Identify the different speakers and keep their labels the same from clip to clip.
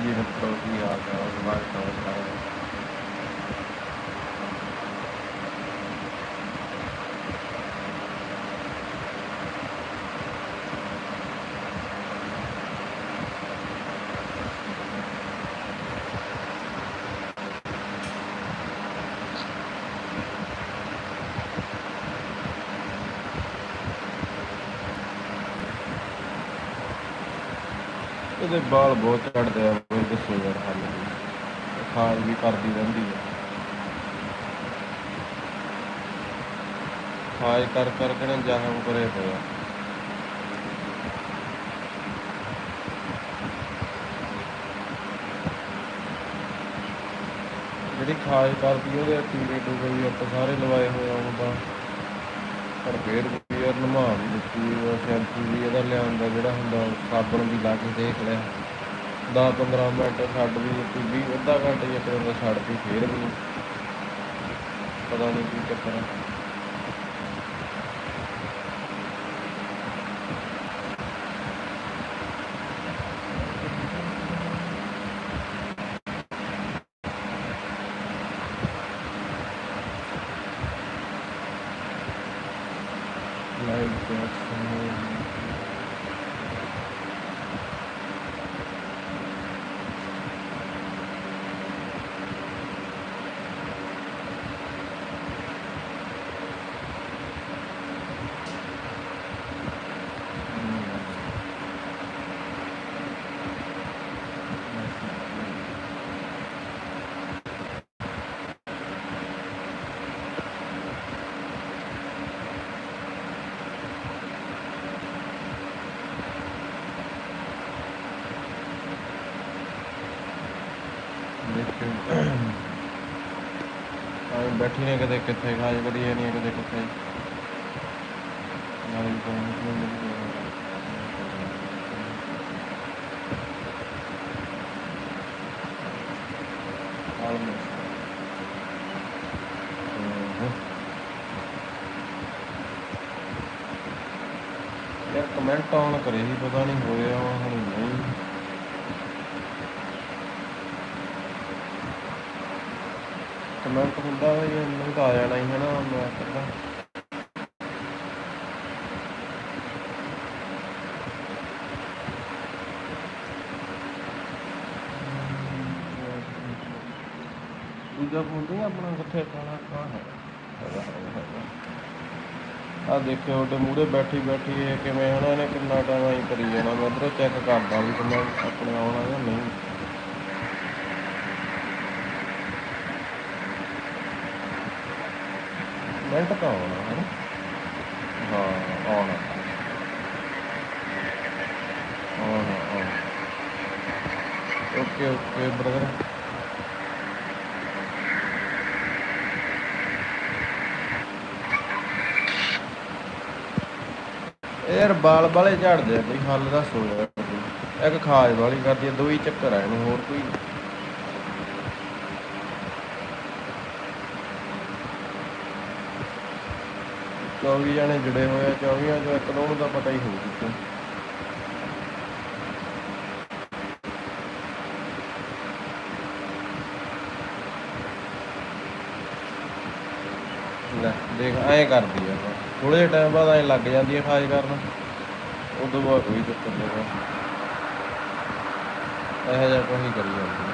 Speaker 1: ਹਾਂਜੀ ਮਿੱਤਰੋ ਕੀ ਹਾਲ ਇਹਦੇ ਬਾਲ ਬਹੁਤ ਝੜਦੇ ਆ ਕੋਈ ਦੱਸੋ ਯਾਰ ਹੱਲ ਕੋਈ। ਵੀ ਕਰਦੀ ਰਹਿੰਦੀ ਹੈ ਖਾਜ ਕਰ ਕਰ ਕੇ ਨਾ ਜ਼ਖਮ ਕਰੇ ਹੋਇਆ ਜਿਹੜੀ ਖਾਜ ਕਰਦੀ ਉਹਦੇ ਟੀਕੇ ਟੂਕੇ ਵੀ ਆਪਾਂ ਸਾਰੇ ਲਵਾਏ ਹੋਏ ਆ ਉਹਦਾ ਪਰ ਫੇਰ ਵੀ ਨਮਾ ਵੀ ਦਿੱਤੀ ਉਹ ਸ਼ੈਂਪੂ ਵੀ ਇਹਦਾ ਲਿਆਂਦਾ ਜਿਹੜਾ ਹੁੰਦਾ ਸਾਬਣ ਵੀ ਲਾ ਕੇ ਦੇਖ ਲਿਆ 10 15 ਮਿੰਟ ਛੱਡ ਵੀ ਦਿੱਤੀ ਵੀ ਅੱਧਾ ਘੰਟਾ ਹੀ ਇੱਕ ਛੱਡ ਛੱਡਦੀ ਫੇਰ ਵੀ ਪਤਾ ਨਹੀਂ ਕੀ ਚੱਕਰ ਹੈ ਦੇਖਿਓ ਆਏ ਬੈਠੀ ਨੇ ਕਦੇ ਕਿੱਥੇ ਖਾਜ ਕਰੀ ਨਹੀਂ ਕਦੇ ਕਿੱਥੇ ਨਾਲੇ ਕੋਈ ਨਹੀਂ ਯਾਰ ਕਮੈਂਟ ਆਨ ਕਰੇ ਸੀ ਪਤਾ ਹੁੰਦਾ ਵਾ ਇਹ ਨਹੀਂ ਤਾਂ ਆ ਜਾਣਾ ਹੀ ਹੈ ਨਾ ਮੈਂ ਕਹਿੰਦਾ ਦੂਜਾ ਫੋਨ ਨਹੀਂ ਆਪਣਾ ਕਿੱਥੇ ਖਾਣਾ ਕਾ ਹੈ। ਆ ਦੇਖਿਓ, ਉਹਦੇ ਮੂਹਰੇ ਬੈਠੀ ਬੈਠੀ ਇਹ ਕਿਵੇਂ ਹਨਾ, ਇਹਨੇ ਕਿੰਨਾ ਟਾਈਮ ਆਈ ਕਰੀ ਜਾਣਾ, ਮੈਂ ਉਧਰੋਂ ਚੈੱਕ ਕਰਦਾ ਵੀ ਕਿੰਨਾ ਆਪਣੇ ਆਉਣਾ ਜਾਂ ਨਹੀਂ। ਮਿੰਟ ਤਾਂ ਆਉਣਾ ਹੈ ਹਾਂ ਆਉਣਾ ਆਉਣਾ ਆਉਣਾ ਓਕੇ ਓਕੇ ਬ੍ਰਦਰ ਯਾਰ ਬਾਲ ਬਾਲੇ ਝੜਦੇ ਆ ਬਈ, ਹੱਲ ਦੱਸੋ ਯਾਰ ਇੱਕ ਖਾਜ ਵਾਲੀ ਕਰਦੀ ਆ, ਦੋ ਹੀ ਚੱਕਰ ਆ ਇਹਨੂੰ, ਹੋਰ ਕੋਈ ਨੀ। ਚੌਵੀ ਜਣੇ ਜੁੜੇ ਹੋਏ ਆ, ਚੌਵੀਆਂ ਚੋਂ ਇੱਕ ਦੋ ਨੂੰ ਤਾਂ ਪਤਾ ਹੀ ਹੋਊ ਕਿਤੇ ਲੈ, ਦੇਖ, ਐਂ ਕਰਦੀ ਆ ਥੋੜੇ ਜਿਹੇ ਟਾਈਮ ਬਾਅਦ ਐਂ ਲੱਗ ਜਾਂਦੀ ਆ ਖਾਜ ਕਰਨ। ਉਦੋਂ ਬਾਅਦ ਕੋਈ ਚੱਕਰ ਨਹੀਂ ਹੈਗਾ। ਜਿਹਾ ਕੋਈ ਕਰੀ ਜਾਂਦੀ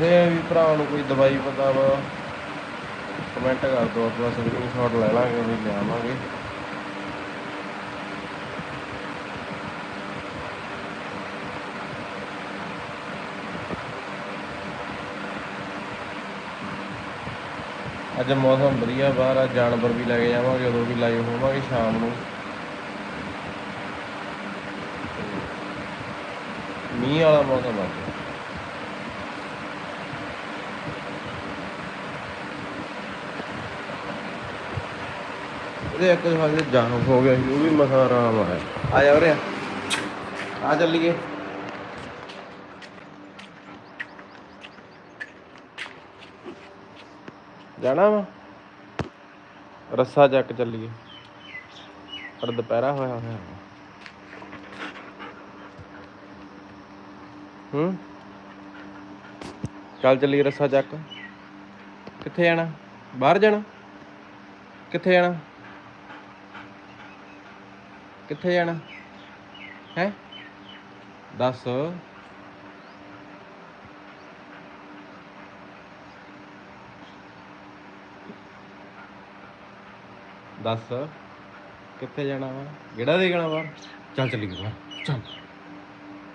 Speaker 1: ਕਿਸੇ ਵੀ ਭਰਾ ਨੂੰ ਕੋਈ ਦਵਾਈ ਪਤਾ ਵਾ ਕਮੈਂਟ ਕਰ ਦਿਓ ਆਪਣਾ ਸਕਰੀਨਸ਼ਾਟ ਲੈ ਲਾਂਗੇ ਵੀ ਲਿਆਵਾਂਗੇ ਅੱਜ ਮੌਸਮ ਵਧੀਆ, ਬਾਹਰ ਆ ਜਾਨਵਰ ਵੀ ਲੈ ਕੇ ਜਾਵਾਂਗੇ, ਉਦੋਂ ਵੀ ਲਾਈਵ ਹੋਵਾਂਗੇ ਸ਼ਾਮ ਨੂੰ। ਮੀਂਹ ਵਾਲਾ ਮੌਸਮ ਆ ਅੱਜ। ਇੱਕ ਵਾਰ ਜਾਮ ਹੋ ਗਿਆ ਸੀ, ਉਹ ਵੀ ਮਸਾ ਆਰਾਮ ਆਇਆ ਆ ਜਾ ਉਰੇ। ਆ ਚੱਲੀਏ। ਜਾਣਾ ਵਾ? ਰੱਸਾ ਚੱਕ ਚੱਲੀਏ। ਪਰ ਦੁਪਹਿਰਾ ਹੋਇਆ ਹੋਇਆ। ਵਾ। ਹੂੰ? ਚੱਲ ਚੱਲੀਏ, ਰੱਸਾ ਚੱਕ। ਕਿੱਥੇ ਜਾਣਾ? ਬਾਹਰ ਜਾਣਾ? ਕਿੱਥੇ ਜਾਣਾ? ਕਿੱਥੇ ਜਾਣਾ? ਹੈ? ਦੱਸ। ਦੱਸ। ਕਿੱਥੇ ਜਾਣਾ ਵਾ? ਕਿਹੜਾ ਦੇਖਣਾ ਬਾਹਰ ਚੱਲ ਚੱਲੀਏ ਬਾਹਰ ਚੱਲ।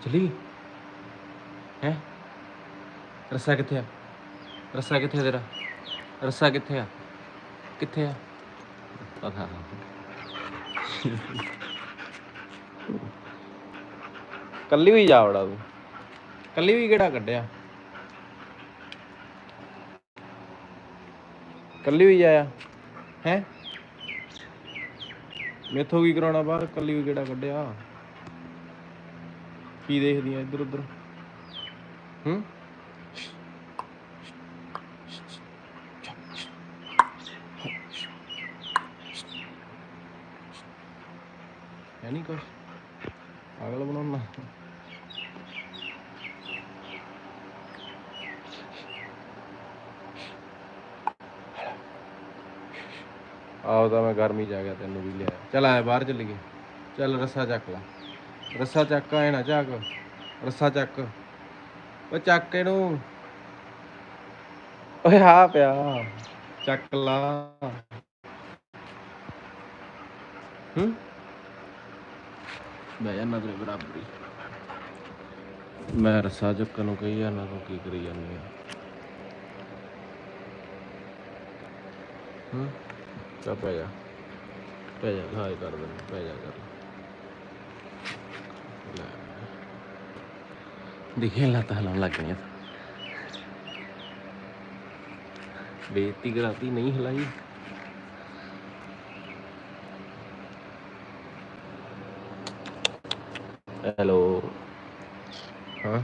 Speaker 1: ਚੱਲੀ? ਹੈ? ਰੱਸਾ ਕਿੱਥੇ ਆ? ਰੱਸਾ ਕਿੱਥੇ ਆ ਤੇਰਾ? ਰੱਸਾ ਕਿੱਥੇ ਆ? ਕਿੱਥੇ ਆ? ਪਤਾ ਕੱਲੀ ਵੀ ਜਾ ਤੂੰ। ਕੱਲੀ ਵੀ ਕਿਹੜਾ ਕੱਢਿਆ? ਕੱਲੀ ਵੀ ਆਇਆ ਹੈ? ਮੇਥੋਂ ਕੀ ਕਰਾਉਣਾ ਬਾਹਰ? ਕੱਲੀ ਵੀ ਕਿਹੜਾ ਕੱਢਿਆ? ਕੀ ਦੇਖਦੀ ਆ ਇੱਧਰ ਉੱਧਰ? ਹੂੰ? ਹੈ ਕੁਛ? ਪਾਗਲ ਬਣਾਉਣਾ। ਆਓ ਤਾਂ ਮੈਂ ਗਰਮੀ ਚ ਗਿਆ, ਤੈਨੂੰ ਵੀ ਲਿਆ। ਚੱਲ ਆਏ ਬਾਹਰ ਚੱਲੀਏ। ਚੱਲ ਰੱਸਾ ਚੱਕ ਲਾ। ਰੱਸਾ ਚੱਕ ਆਏ ਨਾ ਚੱਕ। ਰੱਸਾ ਚੱਕ। ਓ ਚੱਕ ਇਹਨੂੰ। ਓਏ ਆ ਪਿਆ। ਚੱਕ ਲਾ। ਹੂੰ? ਬਹਿ ਜਾ ਤੇਰੇ ਬਰਾਬਰੀ। ਮੈਂ ਰਸਾ ਚੱਕਣ ਨੂੰ ਕਹੀ ਜਾਂਦਾ ਤੂੰ ਕੀ ਕਰੀ ਜਾਂਦੀ ਆ? ਹੂੰ? ਚਾ ਪੈ ਜਾ। ਪੈ ਜਾ ਘਾਇ ਕਰ ਦੇ ਪੈ ਜਾ ਕਰ ਲੈ। ਦਿਖੇ ਲੱਤਾਂ ਹਿਲਾਉਣ ਲੱਗ ਗਈਆਂ। ਬੇਇੱਜ਼ਤੀ ਕਰਾਤੀ, ਨਹੀਂ ਹਿਲਾਈ। ਹੈਲੋ ਹਾਂ।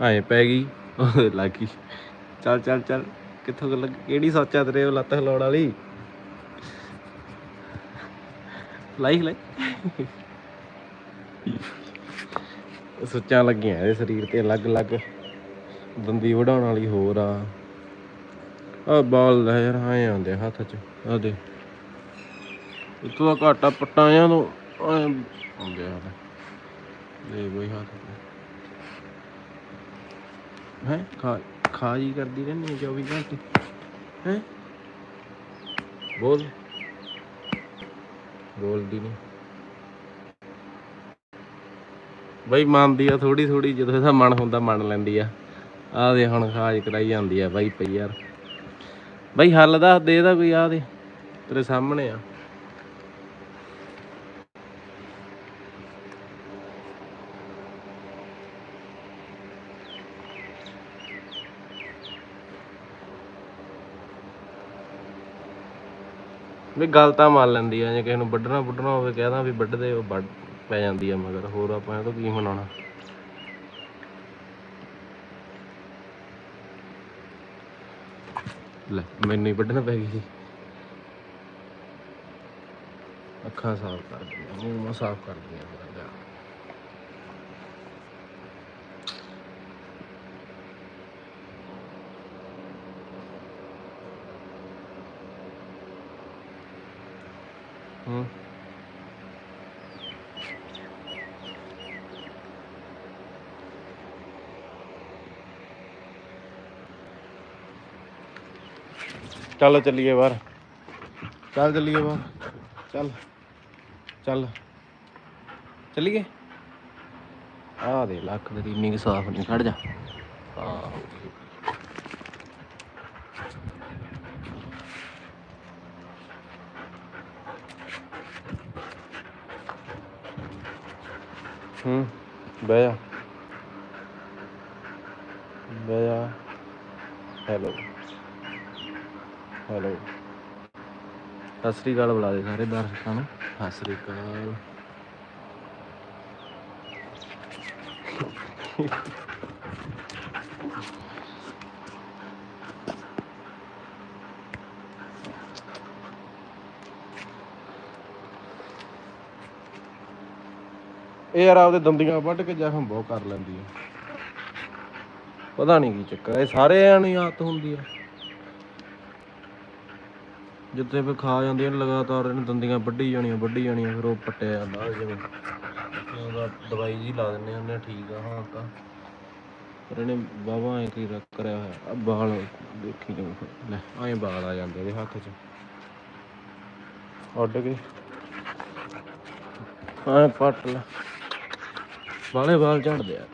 Speaker 1: ਆਏ ਪੈ ਗਈ। ਲੱਗੀ। ਚੱਲ ਚੱਲ ਚੱਲ। ਕਿੱਥੋਂ ਲੱਗ? ਕਿਹੜੀ ਸੋਚਾ ਤੇਰੇ ਉਹ ਲੱਤ ਹਿਲਾਉਣ ਵਾਲੀ? ਲਾਈ ਲਾਈ ਸੁੱਚਾਂ ਲੱਗੀਆਂ ਇਹਦੇ ਸਰੀਰ ਤੇ ਅਲੱਗ-ਅਲੱਗ ਦੰਦੀ ਵਢਾਉਣ ਵਾਲੀ ਹੋਰ ਆ। ਆ ਬਾਲ ਦਾ ਯਾਰ, ਆਏ ਆਉਂਦੇ ਆ ਹੱਥ 'ਚ। ਆ ਦੇ ਇਤੋਂ ਘਾਟਾ ਪੱਟਾਂ ਜਾਂ ਤੋਂ ਆਉਂਦੇ ਆ ਦੇ ਬਈ ਹੱਥ ਹੈ? ਖਾ ਖਾ ਜੀ ਕਰਦੀ ਰਹਿੰਦੀ 24 ਘੰਟੇ। ਹੈ? ਬੋਲ। ਬੋਲਦੀ ਨਹੀਂ। ਬਈ ਮੰਨਦੀ ਆ ਥੋੜੀ ਥੋੜੀ ਜਦੋਂ ਇਹਦਾ ਮਨ ਹੁੰਦਾ ਮੰਨ ਲੈਂਦੀ ਆ। ਆਹ ਦੇ ਹੁਣ ਖਾਜ ਕਰਾਈ ਜਾਂਦੀ ਆ ਬਾਈ ਪਈ ਯਾਰ। ਬਾਈ ਹੱਲ ਦੱਸ ਦੇ ਇਹਦਾ ਕੋਈ, ਆ ਦੇ। ਤੇਰੇ ਸਾਹਮਣੇ ਆ। ਵੀ ਗੱਲ ਤਾਂ ਮੰਨ ਲੈਂਦੀ ਆ, ਜੇ ਕਿਸੇ ਨੂੰ ਵੱਢਣਾ ਵੱਢਣਾ ਹੋਵੇ ਕਹਿਦਾ ਵੀ ਵੱਢ ਦੇ ਉਹ ਵੱਢ ਪੈ ਜਾਂਦੀ ਆ ਮਗਰ, ਹੋਰ ਆਪਾਂ ਇਹ ਤੋਂ ਕੀ ਮਨਾਉਣਾ? ਲੈ, ਮੈਨੂੰ ਹੀ ਵੱਢਣਾ ਪੈ ਗਈ ਸੀ ਅੱਖਾਂ ਸਾਫ਼ ਕਰ ਦਿਆਂ ਮੂੰਹ ਸਾਫ਼ ਕਰ ਦਿਆਂ ਥੋੜ੍ਹਾ ਜਿਹਾ। ਹੂੰ ਚੱਲ ਚੱਲੀਏ ਬਾਹਰ। ਚੱਲ ਚੱਲੀਏ ਬਾਹਰ। ਚੱਲ। ਚੱਲ। ਚੱਲੀਏ? ਆ ਦੇ ਲੱਖ ਦੀ ਇੰਨੀ ਕੁ ਸਾਫ਼ ਨਹੀਂ ਖੜ ਜਾ। ਹਾਂ। ਹੂੰ, ਬਹਿ ਜਾ। ਬਹਿ ਜਾ। ਹੈਲੋ ਹੈਲੋ ਸਤਿ ਸ੍ਰੀ ਅਕਾਲ ਬੁਲਾ ਦੇ ਸਾਰੇ ਦਰਸ਼ਕਾਂ ਨੂੰ। ਸਤਿ ਸ੍ਰੀ ਅਕਾਲ। ਇਹ ਯਾਰ ਆਪਦੇ ਦੰਦੀਆਂ ਵੱਢ ਕੇ ਜ਼ਖਮ ਬਹੁਤ ਕਰ ਲੈਂਦੀ ਆ। ਪਤਾ ਨਹੀਂ ਕੀ ਚੱਕਰ ਇਹ ਸਾਰੇ ਐਂ ਨਹੀਂ ਹੁੰਦੀ ਆ। ਜਿੱਥੇ ਵੀ ਖਾ ਜਾਂਦੀਆਂ ਨੇ, ਲਗਾਤਾਰ ਇਹਨੇ ਦੰਦੀਆਂ ਵੱਢੀ ਜਾਣੀਆਂ ਵੱਢੀ ਜਾਣੀਆਂ, ਫਿਰ ਉਹ ਪੱਟਿਆ ਜਾਂਦਾ ਜਿਵੇਂ। ਉਹਦਾ ਦਵਾਈ ਜੀ ਲਾ ਦਿੰਨੇ ਹੁੰਦੇ ਠੀਕ ਆ, ਹਾਂ ਤਾਂ। ਪਰ ਇਹਨੇ ਬਾਬਾ ਐ ਕੀ ਰੱਖ ਕਰਿਆ ਹੋਇਆ ਆ ਬਾਲ ਦੇਖੀ ਜਾਓ ਲੈ, ਐਂ ਬਾਲ ਆ ਜਾਂਦੇ ਇਹਦੇ ਹੱਥ 'ਚ। ਉੱਡ ਗਏ। ਐ ਪੱਟ ਲੈ। ਬਾਲੇ ਬਾਲ ਝੜਦੇ ਆ।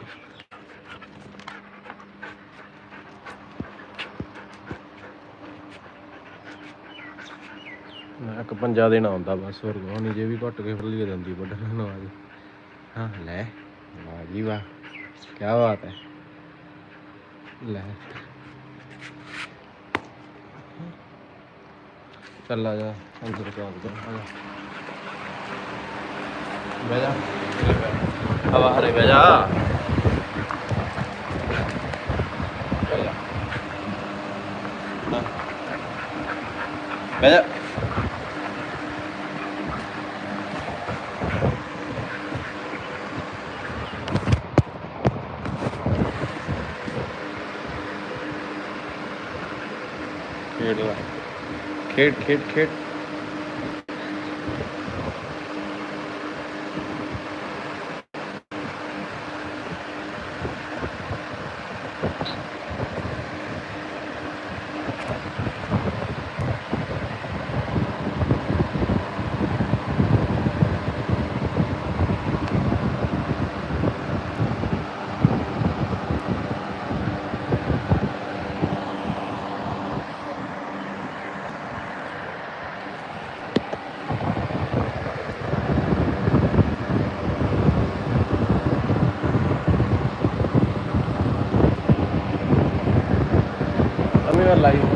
Speaker 1: ਮੈਂ ਇੱਕ ਪੰਜਾ ਦੇਣਾ ਆਉਂਦਾ ਬਸ, ਹੋਰ ਕੋਈ ਨਹੀਂ ਜੇ ਵੀ ਘੁੱਟ ਕੇ ਫਿਰ ਲਈ ਦਿੰਦੀ ਵੱਢਣ ਨੂੰ ਹਾਂ, ਲੈ, ਵਾਹ ਜੀ ਵਾਹ ਕੀ ਬਾਤ ਹੈ। ਲੈ। ਚੱਲ ਆ ਜਾ, ਅੰਦਰ ਜਾ ਕੇ ਆ ਜਾ। ਬਹਿ ਹਵਾ ਹਰੇ ਬਹਿ ਜਾ। ਬਹਿ ਜਾ। ਖੇਡ ਖੇਡ ਖੇਡ ਖੇਡ। ਅਮੀ ਮੈਂ